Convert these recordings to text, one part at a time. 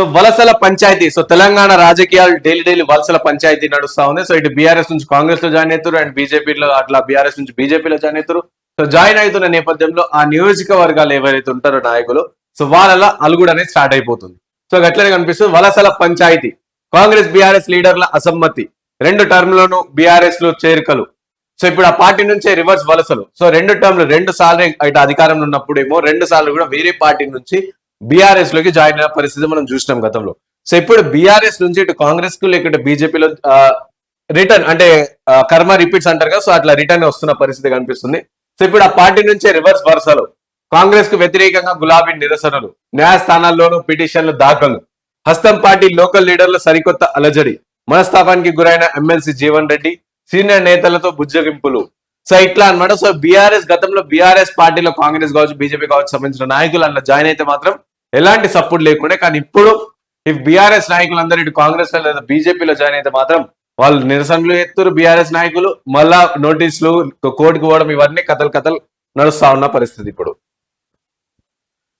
So వలసల panchayat so Telangana రాజకీయాలు daily daily వలసల పంచాయతీ నడుస్తా ఉంది. సో ఇటు బీఆర్ఎస్ నుంచి కాంగ్రెస్లో జాయిన్ అవుతారు అండ్ బీజేపీలో అట్లా బీఆర్ఎస్ నుంచి బీజేపీలో జాయిన్ అవుతారు. సో జాయిన్ అవుతున్న నేపథ్యంలో ఆ నియోజకవర్గాలు ఎవరైతే ఉంటారో నాయకులు సో వాళ్ళ అలుగుడు అనేది స్టార్ట్ అయిపోతుంది. సో అట్లనే కనిపిస్తుంది. వలసల పంచాయతీ కాంగ్రెస్ బీఆర్ఎస్ లీడర్ల అసమ్మతి రెండు టర్మ్ లోను బీఆర్ఎస్లో చేరికలు. సో ఇప్పుడు ఆ పార్టీ నుంచే రివర్స్ వలసలు. సో రెండు టర్మ్లు రెండు సార్లు ఇటు అధికారంలో ఉన్నప్పుడేమో రెండు సార్లు కూడా వేరే పార్టీ నుంచి బీఆర్ఎస్లోకి జాయిన్ అయిన పరిస్థితి మనం చూసినాం గతంలో. సో ఇప్పుడు బీఆర్ఎస్ నుంచి ఇటు కాంగ్రెస్కు లేకుంటే బీజేపీలో రిటర్న్ అంటే కర్మ రిపీట్స్ అంటారు కదా సో అట్లా రిటర్న్ వస్తున్న పరిస్థితి కనిపిస్తుంది. సో ఇప్పుడు ఆ పార్టీ నుంచే రివర్స్ వరుసలు. కాంగ్రెస్కు వ్యతిరేకంగా గులాబీ నిరసనలు న్యాయస్థానాల్లోనూ పిటిషన్లు దాఖలు. హస్తం పార్టీ లోకల్ లీడర్ల సరికొత్త అలజడి. మనస్తాపానికి గురైన ఎమ్మెల్సీ జీవన్ రెడ్డి సీనియర్ నేతలతో బుజ్జగింపులు. సో ఇట్లా అన్నమాట. సో బీఆర్ఎస్ గతంలో బీఆర్ఎస్ పార్టీలో కాంగ్రెస్ కావచ్చు బీజేపీ కావచ్చు సంబంధించిన నాయకులు అందులో జాయిన్ అయితే మాత్రం ఎలాంటి సపోర్ట్ లేకుండా. కానీ ఇప్పుడు ఈ బీఆర్ఎస్ నాయకులందరూ ఇటు కాంగ్రెస్లో లేదా బీజేపీలో జాయిన్ అయితే మాత్రం వాళ్ళు నిరసనలు ఎత్తురు బీఆర్ఎస్ నాయకులు. మళ్ళా నోటీసులు కోర్టుకు పోవడం ఇవన్నీ కథలు కథలు నడుస్తా ఉన్న పరిస్థితి ఇప్పుడు.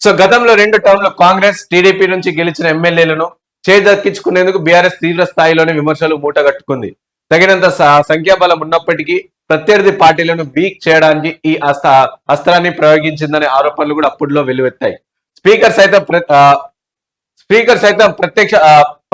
సో గతంలో రెండు టర్మ్లో కాంగ్రెస్ టీడీపీ నుంచి గెలిచిన ఎమ్మెల్యేలను చేదక్కించుకునేందుకు బీఆర్ఎస్ తీవ్ర స్థాయిలోనే విమర్శలు మూటగట్టుకుంది. తగినంత సంఖ్యాబలం ఉన్నప్పటికీ ప్రత్యర్థి పార్టీలను వీక్ చేయడానికి ఈ అస్త అస్త్రాన్ని ప్రయోగించిందనే ఆరోపణలు కూడా అప్పుడులో వెలువెత్తాయి స్పీకర్ సైతం స్పీకర్ సైతం ప్రత్యక్ష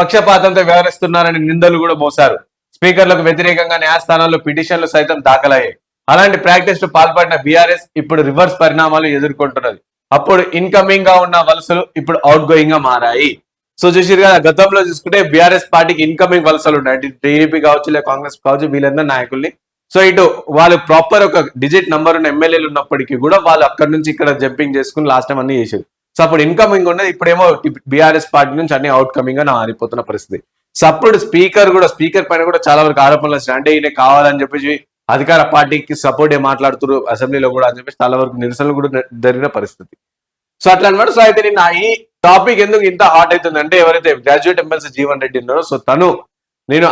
పక్షపాతంతో వ్యవహరిస్తున్నారని నిందలు కూడా మోశారు. స్పీకర్లకు వ్యతిరేకంగా న్యాయస్థానాల్లో పిటిషన్లు సైతం దాఖలయ్యాయి. అలాంటి ప్రాక్టీస్లు పాల్పడిన బీఆర్ఎస్ ఇప్పుడు రివర్స్ పరిణామాలు ఎదుర్కొంటున్నది. అప్పుడు ఇన్కమింగ్గా ఉన్న వలసలు ఇప్పుడు అవుట్ గోయింగ్గా మారాయి. సో చూసారు కదా గతంలో చూసుకుంటే బీఆర్ఎస్ పార్టీకి ఇన్కమింగ్ వలసలు ఉన్నాయి. అంటే టీడీపీ కావచ్చు లేదా కాంగ్రెస్ కావచ్చు వీళ్ళందరూ నాయకుల్ని. సో ఇటు వాళ్ళు ప్రాపర్ ఒక డిజిట్ నంబర్ ఉన్న ఎమ్మెల్యేలు ఉన్నప్పటికీ కూడా వాళ్ళు అక్కడ నుంచి ఇక్కడ జంపింగ్ చేసుకుని లాస్ట్ టైం అన్ని చేసేది సో అప్పుడు ఇన్కమింగ్ ఉన్నది ఇప్పుడేమో బీఆర్ఎస్ పార్టీ నుంచి అన్ని అవుట్ కమింగ్గా మారిపోతున్న పరిస్థితి. సో అప్పుడు స్పీకర్ కూడా స్పీకర్ పైన కూడా చాలా వరకు ఆరోపణలు వచ్చినాయి. అంటే ఈయన కావాలని చెప్పేసి అధికార పార్టీకి సపోర్ట్ మాట్లాడుతున్నారు అసెంబ్లీలో కూడా అని చెప్పేసి చాలా వరకు నిరసనలు కూడా జరిగిన పరిస్థితి. సో అట్లా అనమాట సో అయితే నిన్న ఈ టాపిక్ ఎందుకు ఇంత హాట్ అవుతుందంటే ఎవరైతే గ్రాడ్యుయేట్ ఎమ్మెల్సీ జీవన్ రెడ్డి ఉన్నారో సో తను నేను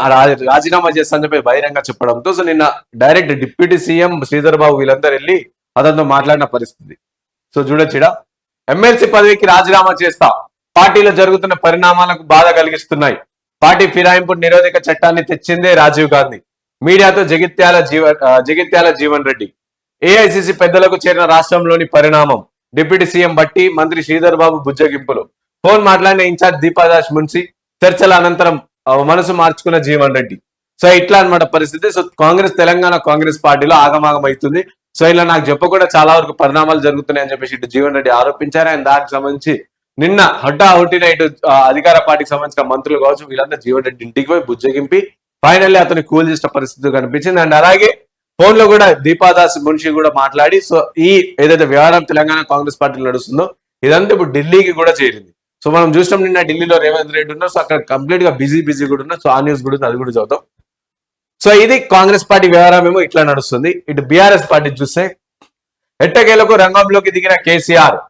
రాజీనామా చేస్తానని చెప్పి బహిరంగ చెప్పడంతో సో నిన్న direct deputy CM Sridhar Babu వీళ్ళందరూ వెళ్ళి అతనితో మాట్లాడిన పరిస్థితి. సో చూడొచ్చిడా ఎమ్మెల్సీ పదవికి రాజీనామా చేస్తా. పార్టీలో జరుగుతున్న పరిణామాలకు బాధ కలిగిస్తున్నాయి. పార్టీ ఫిరాయింపు నిరోధక చట్టాన్ని తెచ్చిందే రాజీవ్ గాంధీ. మీడియాతో జగిత్యాల జీవన్ జగిత్యాల జీవన్ రెడ్డి. ఏఐసిసి పెద్దలకు చేరిన రాష్ట్రంలోని పరిణామం. డిప్యూటీ సీఎం బట్టి మంత్రి శ్రీధర్ బాబు బుజ్జగింపులు. ఫోన్ మాట్లాడిన ఇన్ఛార్జ్ దీపాదాస్ మున్సి చర్చల అనంతరం మనసు మార్చుకున్న జీవన్ రెడ్డి. సో ఇట్లా అన్నమాట పరిస్థితి. సో కాంగ్రెస్ తెలంగాణ కాంగ్రెస్ పార్టీలో ఆగమాగం అవుతుంది సో ఇలా నాకు చెప్పకుండా చాలా వరకు పరిణామాలు జరుగుతున్నాయి అని చెప్పేసి ఇటు జీవన్ రెడ్డి ఆరోపించారు. ఆయన దానికి సంబంధించి నిన్న హఠా హుటిన ఇటు అధికార పార్టీకి సంబంధించిన మంత్రులు కావచ్చు వీళ్ళంతా జీవన్ రెడ్డి ఇంటికి పోయి బుజ్జగింపి ఫైనల్లీ అతను కూల్ చేసిన పరిస్థితి కనిపించింది. అండ్ అలాగే ఫోన్లో కూడా దీపాదాస్ మున్షి కూడా మాట్లాడి సో ఈ ఏదైతే వ్యవహారం తెలంగాణ కాంగ్రెస్ పార్టీలో నడుస్తుందో ఇదంతా ఇప్పుడు ఢిల్లీకి కూడా చేరింది. సో మనం చూసినాం నిన్న ఢిల్లీలో రేవంత్ రెడ్డి ఉన్నారు సో అక్కడ కంప్లీట్గా బిజీ బిజీ కూడా ఉన్నారు. సో ఆ న్యూస్ కూడా అది కూడా చదువుతాం సో ఇది కాంగ్రెస్ పార్టీ వ్యవహారం ఏమో ఇట్లా నడుస్తుంది. ఇటు బీఆర్ఎస్ పార్టీ చూస్తే ఎట్టకేలకు రంగంలోకి దిగిన కేసీఆర్